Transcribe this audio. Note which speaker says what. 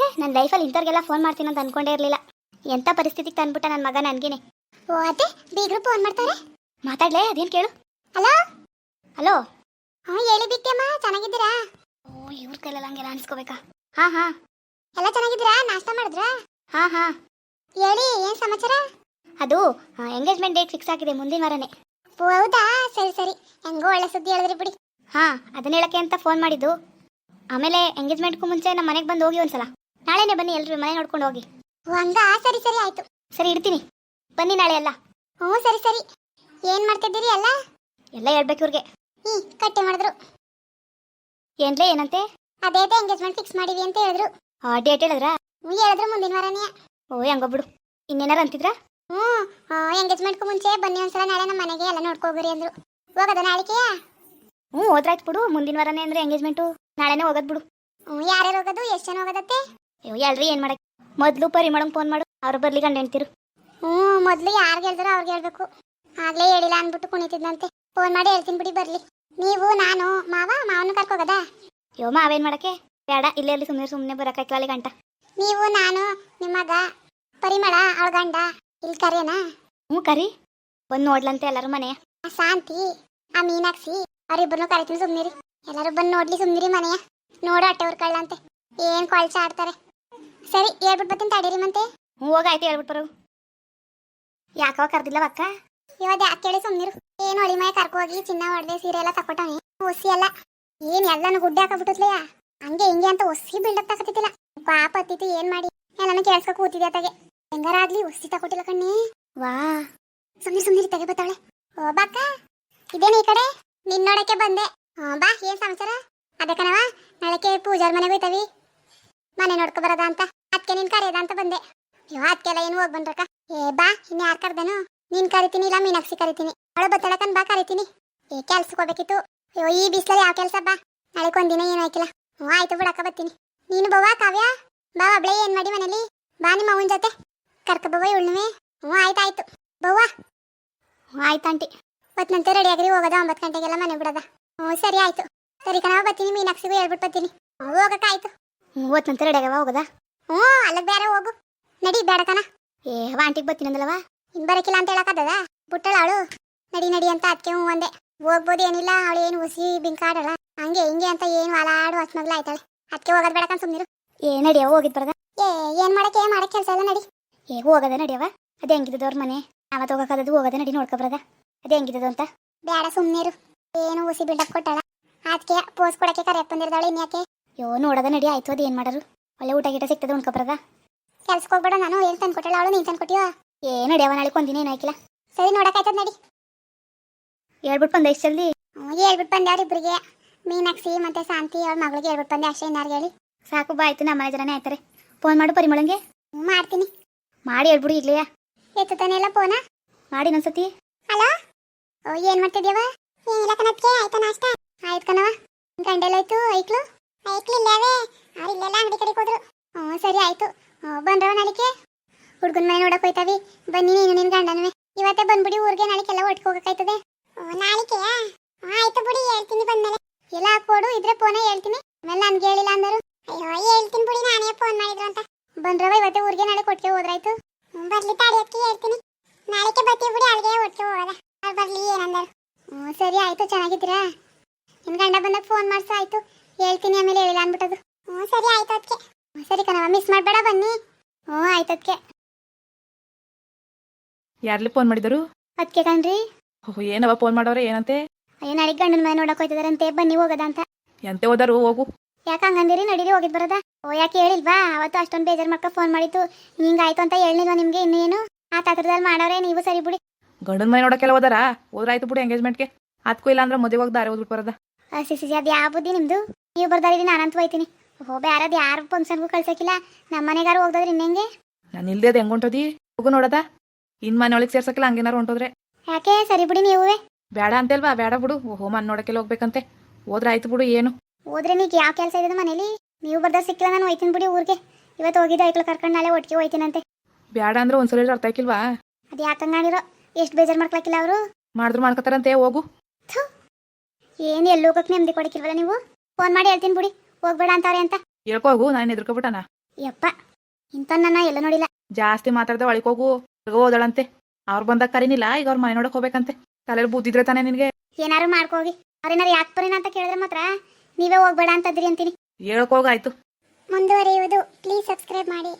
Speaker 1: ಛೇ ನನ್ನ ಲೈಫಲ್ಲಿ ಇಂಥವ್ರಿಗೆಲ್ಲ ಫೋನ್ ಮಾಡ್ತೀನಿ ಅಂತ ಅನ್ಕೊಂಡೇ ಇರಲಿಲ್ಲ. ಎಂಥ ಪರಿಸ್ಥಿತಿಗೆ ತಂದ್ಬಿಟ್ಟ ನನ್ನ ಮಗ ನನಗೇನೆ? ಓ ಅತ್ತೆ ಬೀಗರು ಫೋನ್ ಮಾಡ್ತಾರೆ? ಮಾತಾಡ್ಲೇ ಅದೇನು ಕೇಳು? ಹಲೋ? ಹಲೋ? ಹಾಂ ಹೇಳಿ ಬಿಟ್ಟೆಮ್ಮ ಚೆನ್ನಾಗಿದ್ದೀರಾ? ಓ ಇವ್ರ ಕೈಲೆಲ್ಲ ಹಂಗೆಲ್ಲ ಅನ್ಸ್ಕೋಬೇಕಾ? ಹಾಂ ಹಾಂ. ಎಲ್ಲ ಚೆನ್ನಾಗಿದ್ದೀರಾ? ನಾಷ್ಟ ಮಾಡಿದ್ರಾ? ಹಾಂ ಹಾಂ. ಹೇಳಿ ಏನು ಸಮಾಚಾರ? ಅದು ಎಂಗೇಜ್ಮೆಂಟ್ ಡೇಟ್ ಫಿಕ್ಸ್ ಆಗಿದೆ ಮುಂದಿನ ವಾರನೇ. ಓ ಹೌದಾ? ಸರಿ ಸರಿ. ಹೆಂಗೋ ಒಳ್ಳೆ ಸುದ್ದಿ ಹೇಳಿದ್ರಿ ಬಿಡಿ. ಹಾಂ ಅದನ್ನ ಹೇಳಕ್ಕೆ ಅಂತ ಫೋನ್ ಮಾಡಿದ್ದು. ಆಮೇಲೆ ಎಂಗೇಜ್ಮೆಂಟ್ಗೂ ಮುಂಚೆ ನಮ್ಮ ಮನೆಗೆ ಬಂದು ಹೋಗಿ ಒಂದ್ಸಲ. ನಾಳೆನೇ ಬನ್ನಿ ಎಲ್ರು ಮನೆ ನೋಡ್ಕೊಂಡು ಹೋಗಿ. ಹಂಗ? ಸರಿ ಸರಿ ಆಯ್ತು. ಸರಿ ಇಡ್ತೀನಿ. ಬನ್ನಿ ನಾಳೆ ಎಲ್ಲ. ಹ್ಞೂ ಸರಿ ಸರಿ. ಏನ್ ಮಾಡ್ತಿದ್ದೀರಿ ಎಲ್ಲ? ಎಲ್ಲ ಹೇಳ್ಬೇಕು ಇವ್ರಿಗೆ. ಹ್ಞೂ ಕಟ್ಟೆ ಮಾಡಿದ್ರು. ಏನ್ಲೇ ಏನಂತೆ? ಅದೇ ಅದೇ ಎಂಗೇಜ್ಮೆಂಟ್ ಫಿಕ್ಸ್ ಮಾಡಿವಿ ಅಂತ ಹೇಳಿದ್ರು. ಆ ಡೇಟ್ ಹೇಳಿದ್ರಾ? ಹ್ಞೂ ಹೇಳಿದ್ರು ಮುಂದಿನ ವಾರನೇ. ಓ ಹೆಂಗೋ ಬಿಡು. ಇನ್ನೇನಾರು ಅಂತಿದ್ರಾ? ಹ್ಞೂ ಎಂಗೇಜ್ಮೆಂಟ್ಗೂ ಮುಂಚೆ ಬನ್ನಿ ಒಂದ್ಸಲ ನಾಳೆ ನಮ್ಮ ಮನೆಗೆ ಎಲ್ಲ ನೋಡ್ಕೋಗ್ರಿ ಅಂದ್ರು. ಹೋಗೋದ ನಾಳಿಕೆಯಾ ಹ್ಞೂ ಹೋದ್ರಾಯ್ತು ಬಿಡು. ಮುಂದಿನ ವಾರನೇ ಅಂದ್ರೆ ಎಂಗೇಜ್ಮೆಂಟು ನಾಳೆನೇ ಹೋಗೋದು ಬಿಡು. ಹ್ಞೂ ಯಾರ್ಯಾರು ಹೋಗೋದು? ಎಷ್ಟು ಜನ ಹೋಗೋದತ್ತೆ? ಅಯ್ಯೋ ಎಲ್ರಿ ಏನು ಮಾಡಕ್ಕೆ ಮೊದಲು ಮೇಡಮ್ ಫೋನ್ ಮಾಡು ಅವ್ರು ಬರ್ಲಿ ಗಂಡ ಹೆಣ್ತಿರು ಹ್ಞೂ ಮೊದಲು ಯಾರ್ಗ ಹೇಳ್ತಾರೋ ಅವ್ರಿಗೆ ಹೇಳ್ಬೇಕು. ಆಗ್ಲೇ ಹೇಳಿಲ್ಲ ಅಂದ್ಬಿಟ್ಟು ಕುಣಿತಿದ್ನಂತೆ. ಫೋನ್ ಮಾಡಿ ಹೇಳ್ತೀನಿ ಬಿಡಿ ಬರ್ಲಿ. ನೀವು ನಾನು ಮಾವ ಮಾವನ ಕರ್ಕೋಗದಾ? ಅಯ್ಯೋ ಮಾವೇನ್ ಮಾಡಕ್ಕೆ? ಬೇಡ ಇಲ್ಲೇ ಇಲ್ಲಿ ಸುಮ್ಮನೆ ಸುಮ್ಮನೆ ಬರಕ ಅಲ್ಲಿ ಗಂಟ. ನೀವು ನಾನು ನಿಮ್ಮ ಮಗ ಪರಿಮಳ ಅವಳ ಗಂಡ ಇಲ್ಲಿ ಕರೆಯನಾ? ಹ್ಞೂ ಕರಿ. ಬಂದು ನೋಡ್ಲಂತೆ ಎಲ್ಲರೂ ಮನೆ ಆ ಶಾಂತಿ ಆ ಮೀನಾಕ್ಷಿ ಅವರಿಬ್ಬರನ್ನು ಕರಿತೀನಿ ಸುಮ್ನಿರಿ. ಎಲ್ಲರೂ ಬಂದು ನೋಡ್ಲಿ ಸುಮ್ನಿರಿ ಮನೆಯ. ನೋಡು ಅಟ್ಟೆ ಕಳ್ಳಂತೆ. ಏನ್ ಕೊಳ್ಚ ಆಡ್ತಾರೆ ಸರಿ ಹೇಳ್ಬಿಟ್ಟು ಬರ್ತೀನಿ ತಡೀರಿ ಮತ್ತೆ. ಹೋಗಾಯ್ತು ಹೇಳ್ಬಿಟ್ಟು ಯಾಕೋ ಯಾಕವ ಕರ್ದಿಲ್ಲ ಅಕ್ಕ? ಇವಾಗ ಯಾಕೆ ಕೇಳಿ ಸುಮ್ನಿರು. ಏನು ಹೊಳಿ ಮನೆ ಕರ್ಕೊ ಹೋಗಿ ಚಿನ್ನ ಹೊಡೆದೆ ಸೀರೆ ಎಲ್ಲ ತಕೊಟ್ಟವನಿ ಒಸಿ ಎಲ್ಲ. ಏನ್ ಎಲ್ಲಾನು ಗುಡ್ಡೆ ಹಾಕಬಿಟ್ಟದ್ಲಯ್ಯ ಹಂಗೆ ಹಿಂಗೆ ಅಂತ ಒಸಿ ಬಿಲ್ಡಪ್ ಬಾ ಪಾಪ ಹತ್ತಿತ್ತು ಏನ್ ಮಾಡಿ? ಎಲ್ಲಾನು ಕೇಳಿಸ್ಕೊ ಕೂತಿದ್ದೆ ಅತ್ತಾಗೆ. ಹೆಂಗಾರಾಗ್ಲಿ ಒಸಿ ತಕೊಟ್ಟಿಲ್ಲ ಕಣ್ಣಿ. ವಾ. ಸುಮ್ನಿ ಸುಮ್ನಿರಿ ತೆಗೆ ಬತ್ತಾಳೆ ಓ ಬಾಕ ಇದೇನು ಈ ಕಡೆ? ನಿನ್ ನೋಡಕ್ಕೆ ಬಂದೆ. ಹಾ ಬಾ ಏನ್ ಸಮಾಚಾರ? ಅದಕ್ಕನವ ಕೇಳಿ ಪೂಜಾರ್ ಮನೆಗೆ ಹೋಯ್ತವಿ. ಮನೆ ನೋಡ್ಕೊ ಬರೋದ ಅಂತ. ಅದಕ್ಕೆ ನಿನ್ ಕರೆಯದ ಅಂತ ಬಂದೆ. ಅಯ್ಯೋ ಅದಕ್ಕೆಲ್ಲ ಏನು ಹೋಗ್ ಬಂದ್ರಕ್ಕ? ಏ, ಬಾ, ಇನ್ನು ಯಾರು ಕರ್ದೇನು? ನೀನ್ ಕರಿತೀನಿ, ಇಲ್ಲ ಮೀನಾಕ್ಷಿ ಕರಿತೀನಿ. ಅವಳು ಬತ್ತಳಕನ್ ಬಾ ಕರಿತೀನಿ. ಏ ಕೆಲ್ಸಕ್ಕೆ ಹೋಗ್ಬೇಕಿತ್ತು. ಅಯ್ಯೋ, ಈ ಬಿಸಿಲಲ್ಲಿ ಯಾವ ಕೆಲಸ ಬಾ. ನಾಳೆ ಒಂದಿನ ಏನು ಆಯ್ಕಿಲ್ಲ. ಹ್ಞೂ, ಆಯ್ತು ಬಿಡಕ್ಕ ಬರ್ತೀನಿ. ನೀನು ಬವ್ವ ಕಾವ್ಯ. ಬಾ ಒಬ್ಳೆ ಏನ್ ಮಾಡಿ ಮನೇಲಿ? ಬಾ, ನಿಮ್ಮ ಅವನ ಜೊತೆ. ಕರ್ಕ ಬವ ಇವಳುವೆ ಹ್ಞೂ, ಆಯ್ತು ಆಯ್ತು. ಬವ್ವ ಹ್ಞೂ, ಆಯ್ತು, ಆಂಟಿ. ಹೊತ್ನಂತೆ ರೆಡಿ ಆಗ್ರಿ, ಹೋಗೋದ ಒಂಬತ್ತು ಗಂಟೆಗೆಲ್ಲ ಮನೆ ಬಿಡದ. ಹ್ಞೂ, ಸರಿ, ಆಯ್ತು. ಸರಿ ಕಣವ ಬರ್ತೀನಿ, ಮೀನಾಕ್ಷಿಗೂ ಹೇಳ್ಬಿಟ್ಟು ಬರ್ತೀನಿ. ಹೋಗಕ್ಕಾಯ್ತು ಹ್ಞೂ ನಂತರ ರೆಡಿ ಆಗವ, ಹೋಗೋದ? ಹ್ಞೂ ಅಲ್ಲಿಗೆ ಬೇರೆ ಹೋಗು. ನಡಿ ಬೇಡ ಕಣ. ಏ ಆಂಟಿಗೆ ಬರ್ತೀನಿ ಅಂದಲ್ಲವ ಇನ್ ಬರಕಿಲ್ಲ ಅಂತ ಹೇಳಕ್ಕದ ಬುಟ್ಟಳ ಅವಳು ನಡಿ ನಡಿ ಅಂತ ಅದಕ್ಕೆ ಹ್ಞೂ ಒಂದೇ ಹೋಗ್ಬೋದು ಏನಿಲ್ಲ ಅವಳು ಏನು ಹುಸಿ ಬಿಂಕಾಡಲ್ಲ. ಹಂಗೆ ಹಿಂಗೆ ಅಂತ ಏನು ಅಲಾಡು ಹೊಸ್ಮಗ್ಲ ಆಯ್ತಾಳೆ. ಅದಕ್ಕೆ ಹೋಗೋದು ಬೇಡ ಕಣ ಸುಮ್ಮನಿರು ಏ ನಡಿಯವ ಹೋಗಿದ್ ಬರದ ಏ ಏನ್ ಮಾಡಕ್ಕೆ ಏನ್ ಮಾಡಕ್ಕೆ ಕೆಲಸ ಇಲ್ಲ ನಡಿ. ಏ ಹೋಗದ ನಡಿಯವ ಅದೇ ಹೆಂಗಿದ್ದದ ಅವ್ರ ಮನೆ. ಅವತ್ತು ಹೋಗಕ್ಕದದು ಹೋಗದ ನಡಿ ನೋಡ್ಕೊಬರದ ಅದೇ ಹೆಂಗಿದ್ದದು ಅಂತ. ಬೇಡ ಸುಮ್ಮನಿರು ಏನು ಹುಸಿ ಬಿಲ್ಡಪ್ ಕೊಟ್ಟಾಳ. ಅದಕ್ಕೆ ಪೋಸ್ ಕೊಡಕ್ಕೆ ಕರೆಯಕ್ ಬಂದಿರ್ದಾಳೆ ಇನ್ಯಾಕೆ? ಯೋ ನೋಡದ ನಡಿ ಆಯ್ತು ಅದು ಏನ್ ಮಾಡರು. ಒಳ್ಳೆ ಊಟ ಗೀಟ ಸಿಗ್ತದ ಉಣ್ಕೊಬರದ ಕೆಲ್ಸಕ್ಕೆ ಹೋಗ್ಬೇಡ ನಾನು ಏನ್ ತಂದು ಕೊಟ್ಟಳ ಅವಳು ನೀನ್ ತಂದು ಕೊಟ್ಟಿಯೋ? ಏನು ನಡಿಯವ ನಾಳೆ ಕೊಂದಿನ ಏನು ಹಾಕಿಲ್ಲ ಸರಿ ನೋಡಕ್ಕಾಯ್ತದ ನಡಿ. ಹೇಳ್ಬಿಟ್ಟು ಬಂದ ಇಷ್ಟು ಜಲ್ದಿ? ಹೇಳ್ಬಿಟ್ಟು ಬಂದೆ ಅವ್ರಿಬ್ರಿಗೆ ಮೀನಾಕ್ಷಿ ಮತ್ತೆ ಶಾಂತಿ ಅವ್ರ ಮಗಳಿಗೆ ಹೇಳ್ಬಿಟ್ಟು ಬಂದೆ ಅಷ್ಟೇ ಇನ್ನಾರು ಹೇಳಿ. ಸಾಕು ಬಾ ಆಯ್ತು ನಮ್ಮ ಜನನೇ ಆಯ್ತಾರೆ. ಫೋನ್ ಮಾಡು ಪರಿಮಳಂಗೆ ಹ್ಞೂ ಮಾಡ್ತೀನಿ. ಮಾಡಿ ಹೇಳ್ಬಿಡು ಈಗ್ಲೇ. ಎತ್ತುತ್ತಾನೆ ಎಲ್ಲ ಫೋನ? ಮಾಡಿ ಇನ್ನೊಂದ್ಸತಿ. ಹಲೋ ಓ ಏನ್ ಮಾಡ್ತಿದ್ಯವ? ಏನಿಲ್ಲ ಕಣಕ್ಕೆ ಆಯ್ತಾ ನಾಷ್ಟ? ಆಯ್ತು ಕಣವ ಗಂಡೆಲ್ಲೋಯ್ತು ಐಕ್ಲು ಐಕ್ಲು ಇಲ್ಲವೇ ಅವ್ರು ಇಲ್ಲೆಲ್ಲ ಅಂಗಡಿ ಕಡೆಗೆ ಹೋದ್ರು ಹ್ಞೂ ಸರಿ ಆಯ್ತು ಹ್ಞೂ ಬಂದ್ರವ ನಾಳಿಕೆ ಹುಡ್ಗನ ಮನೆ ನೋಡಕ್ ಹೋಯ್ತಾವಿ ಬನ್ನಿ ನೀನು ನಿನ್ ಗಂಡನವೆ ಇವತ್ತೇ ಬಂದ್ಬಿಡಿ ಊರಿಗೆ ನಾಳೆಗೆಲ್ಲ ಒಟ್ಟಿಗೆ ಹೋಗಕ್ಕಾಯ್ತದೆ ನಾಳಿಕೆಯಾ ಆಯ್ತು ಬಿಡಿ ಹೇಳ್ತೀನಿ ಬಂದ್ಮೇಲೆ ಎಲ್ಲ ಇದ್ರೆ ಫೋನ ಹೇಳ್ತೀನಿ. ಆಮೇಲೆ ನನ್ಗೆ ಹೇಳಿಲ್ಲ ಅಂದರು. ಅಯ್ಯೋ ಹೇಳ್ತೀನಿ ಬಿಡಿ ನಾನೇ ಫೋನ್ ಮಾಡಿದ್ರು ಅಂತ. ಬಂದ್ರವ ಇವತ್ತೇ ಊರಿಗೆ ನಾಳೆ ಕೊಟ್ಟಿಗೆ ಹೋದ್ರಾಯ್ತು. ಬರ್ಲಿ ತಾಡಿಯಕ್ಕೆ ಹೇಳ್ತೀನಿ. ನಾಳೆಗೆ ಬರ್ತೀವಿ ಬಿಡಿ ಅಲ್ಲಿಗೆ ಒಟ್ಟಿಗೆ ಹೋಗೋದ. ಅಲ್ಲಿ ಬರ್ಲಿ ಏನಂದರು. ಹ್ಞೂ ಸರಿ ಆಯ್ತು ಚೆನ್ನಾಗಿದ್ದೀರಾ? ನಿನ್ ಗಂಡ ಬಂದಾಗ ಫೋನ್ ಮಾಡ್ಸೋ ಆಯ್ತು. ಹೇಳ್ತೀನಿ ಆಮೇಲೆ ಹೇಳಿಲ್ಲ ಅಂದ್ಬಿಟ್ಟದು. ಹ್ಞೂ ಸರಿ ಆಯ್ತು ಅದಕ್ಕೆ. ಸರಿ ಕಣವ ಮಿಸ್ ಮಾಡಬೇಡ ಬನ್ನಿ. ಹ್ಞೂ ಆಯ್ತು ಅದಕ್ಕೆ.
Speaker 2: ಯಾರ್ಲಿ ಫೋನ್ ಮಾಡಿದರು?
Speaker 1: ಅದಕ್ಕೆ ಕಣ್ರಿ.
Speaker 2: ಓಹ್ ಏನವ ಫೋನ್ ಮಾಡೋರೆ ಏನಂತೆ?
Speaker 1: ಅಯ್ಯೋ ನಾಳೆ ಗಂಡನ ಮನೆ ನೋಡಕ್ ಹೋಯ್ತಿದಾರಂತೆ. ಬನ್ನಿ ಹೋಗದ ಅಂತ.
Speaker 2: ಎಂತೆ ಹೋದರು ಹೋಗು.
Speaker 1: ಯಾಕೆ ಹಂಗಂದಿರಿ ನಡೀರಿ ಹೋಗಿದ್ ಬರದ? ಓ ಯಾಕೆ ಹೇಳಿಲ್ವಾ? ಅವತ್ತು ಅಷ್ಟೊಂದು ಬೇಜಾರು ಮಾಡ್ಕೊ ಫೋನ್ ಮಾಡಿತ್ತು ಹಿಂಗಾಯ್ತು ಅಂತ ಹೇಳಿಲ್ವಾ ನಿಮ್ಗೆ ಇನ್ನೇನು ಆ ತತ್ರದಲ್ಲಿ ಮಾಡೋರೆ ನೀವು ಸರಿ ಬಿಡಿ.
Speaker 2: ಗಂಡನ ಮನೆ ನೋಡಕ್ಕೆಲ್ಲ ಹೋದಾರ? ಹೋದ್ರಾಯ್ತು ಬಿಡು ಎಂಗೇಜ್ಮೆಂಟ್ಗೆ ಅದಕ್ಕೂ ಇಲ್ಲ ಅಂದ್ರೆ ಮದುವೆ ಹೋಗಿ ದಾರಿ ಓದ್ಬಿಟ್ಟು ಬರೋದ.
Speaker 1: ಸಿ ಸಿ ಅದು ಯಾವ ಬುದ್ಧಿ ನಿಮ್ದು? ನೀವು ಬರ್ದಾರಿ ನಾನಂತ ಹೋಯ್ತೀನಿ. ಓ ಬೇರೆದು ಯಾರು ಫಂಕ್ಷನ್ಗೂ ಕಳ್ಸಕ್ಕಿಲ್ಲ. ನಮ್ಮ ಮನೆಗಾರು ಹೋಗ್ದಾದ್ರೆ ಇನ್ನೆಂಗೆ
Speaker 2: ನಾನು ಇಲ್ದೇ ಅದು ಹೆಂಗ್ ಹೊಂಟೋದಿ? ಹೋಗು ನೋಡದ. ಇನ್ ಮನೆ ಒಳಗೆ ಸೇರ್ಸಕ್ಕಿಲ್ಲ ಹಂಗೇನಾರು ಹೊಂಟೋದ್ರೆ.
Speaker 1: ಯಾಕೆ? ಸರಿ ಬಿಡಿ ನೀವೇ
Speaker 2: ಬೇಡ ಅಂತಲ್ವಾ ಬೇಡ ಬಿಡು. ಓಹೋ ಮನೆ ನೋಡಕ್ಕೆಲ್ಲ ಹೋಗ್ಬೇಕಂತೆ ಹೋದ್ರಾಯ್ತು ಬಿಡು ಏನು?
Speaker 1: ಹೋದ್ರೆ ನೀವು ಯಾವ ಕೆಲಸ ಇದೆ ಮನೇಲಿ? ನೀವು ಬರ್ದ ಸಿಕ್ಕಿಲ್ಲ ನಾನು ಹೋಯ್ತೀನಿ ಬಿಡಿ ಊರಿಗೆ. ಇವತ್ತು ಹೋಗಿದ್ದೆ ಐಕ್ಳು ಕರ್ಕೊಂಡು ನಾಳೆ ಒಟ್ಟಿಗೆ ಹೋಯ್ತೀನಂತೆ.
Speaker 2: ಬೇಡ ಅಂದ್ರೆ ಒಂದ್ಸಲ ಅರ್ಥ ಆಕಿಲ್ವಾ
Speaker 1: ಅದು ಯಾಕಂಗಾಡಿರೋ ಎಷ್ಟು ಬೇಜಾರು ಮಾಡ್ಕೊಳಕಿಲ್ಲ ಅವರು?
Speaker 2: ಮಾಡಿದ್ರು ಮಾಡ್ಕೊತಾರಂತೆ ಹೋಗು.
Speaker 1: ಏನು ಎಲ್ಲಿ ಹೋಗಕ್ಕೆ ನೆಮ್ಮದಿ ಕೊಡಕ್ಕಿಲ್ವಲ್ಲ ನೀವು? ಫೋನ್ ಮಾಡಿ ಹೇಳ್ತೀನಿ ಬಿಡಿ. ಹೋಗ್ಬೇಡ ಅಂತಾರೆ ಅಂತ.
Speaker 2: ಹೇಳ್ಕೋಗು ನಾನು ಎದ್ರಕೊಬಿಟ್ಟನ
Speaker 1: ಯಪ್ಪ ಇಂಥ ನನ್ನ ಎಲ್ಲ ನೋಡಿಲ್ಲ.
Speaker 2: ಜಾಸ್ತಿ ಮಾತಾಡ್ದೆ ಒಳಕೋಗು ಹೋಗು. ಹೋದಳಂತೆ. ಅವ್ರು ಬಂದಾಗ ಕರೀನಿಲ್ಲ ಈಗ ಅವ್ರ ಮನೆ ನೋಡಕ್ ಹೋಗ್ಬೇಕಂತೆ. ತಲೆಯಲ್ಲಿ ಬೂದಿದ್ರೆ ತಾನೇ ನಿನಗೆ.
Speaker 1: ಏನಾರು ಮಾಡ್ಕೋಗಿ ಅವ್ರೇನಾರು ಯಾಕೆ ಬರೀನ ಅಂತ ಕೇಳಿದ್ರೆ ಮಾತ್ರ ನೀವೇ ಹೋಗ್ಬೇಡ ಅಂತದ್ರಿ ಅಂತೀನಿ.
Speaker 2: ಹೇಳ್ಕೋಗಾಯ್ತು
Speaker 1: ಮುಂದುವರಿಯುವುದು. ಪ್ಲೀಸ್ ಸಬ್ಸ್ಕ್ರೈಬ್ ಮಾಡಿ.